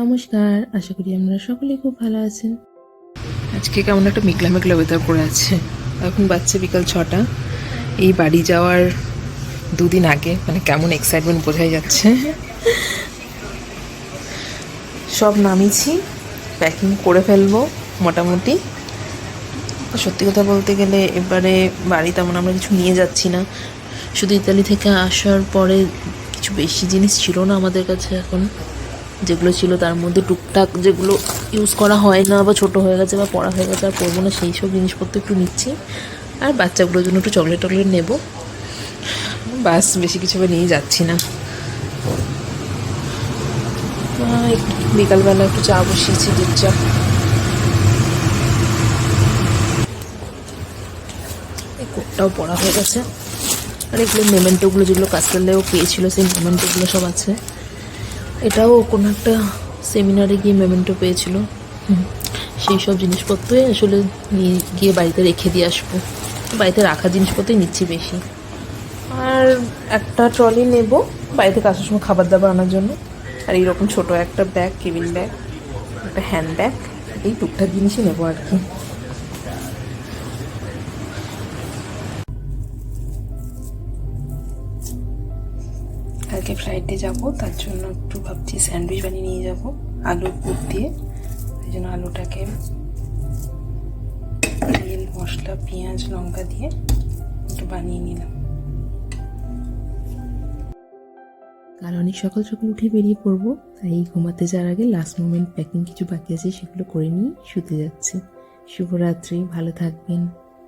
নমস্কার, আশা করি আপনারা সকলেই খুব ভালো আছেন। আজকে কেমন একটা মেঘলা মেঘলা ওয়েদার করে আছে। এখন বাচ্চা বিকাল ছটা। এই বাড়ি যাওয়ার দুদিন আগে মানে কেমন এক্সাইটমেন্ট বোঝাই যাচ্ছে। সব নামিয়েছি প্যাকিং করে ফেলব, মোটামুটি। সত্যি কথা বলতে গেলে এবারে বাড়ি তেমন আমরা কিছু নিয়ে যাচ্ছি না। শুধু ইতালি থেকে আসার পরে কিছু বেশি জিনিস ছিল না আমাদের কাছে এখন। যেগুলো ছিল তার মধ্যে টুকটাক যেগুলো ইউজ করা হয় না বা ছোট হয়ে গেছে বা পড়া হয়ে গেছে আর পরবো না, সেই সব জিনিসপত্র একটু নিচ্ছি। আর বাচ্চাগুলোর জন্য একটু চকলেট টকলেট নেব। বাস বেশি কিছু আবার নিয়ে যাচ্ছি না। বিকালবেলা একটু চা বসিয়েছি দুধ চা কোটটাও পড়া হয়ে গেছে। আর এগুলো মেমেন্টোগুলো যেগুলো কাস্টালেও পেয়েছিল, সেই মেমেন্টোগুলো সব আছে। এটাও কোনো একটা সেমিনারে গিয়ে মেমেন্টো পেয়েছিল। সেই সব জিনিসপত্রই আসলে নিয়ে গিয়ে বাড়িতে রেখে দিয়ে আসব। বাড়িতে রাখা জিনিসপত্রই নিচ্ছি বেশি। আর একটা ট্রলি নেব, বাড়িতে আসার সময় খাবার দাবার আনার জন্য। আর এইরকম ছোট একটা ব্যাগ কেবিন ব্যাগ একটা হ্যান্ড ব্যাগ এই টুকটাক জিনিসই নেব আর কি। কালকে ফ্লাইটে যাব, তার জন্য একটু ভাবছি স্যান্ডউইচ বানিয়ে নিয়ে যাব, আলুর পুর দিয়ে। এই জন্য আলুটাকে তেল, মশলা, পেঁয়াজ, লঙ্কা দিয়ে একটু বানিয়ে নিলাম। কাল অনেক সকাল সকাল উঠে বেরিয়ে পড়ব, তাই ঘুমাতে যাওয়ার আগে লাস্ট মোমেন্ট প্যাকিং কিছু বাকি আছে সেগুলো করে নিয়ে শুতে যাচ্ছি। শুভরাত্রি, ভালো থাকবেন।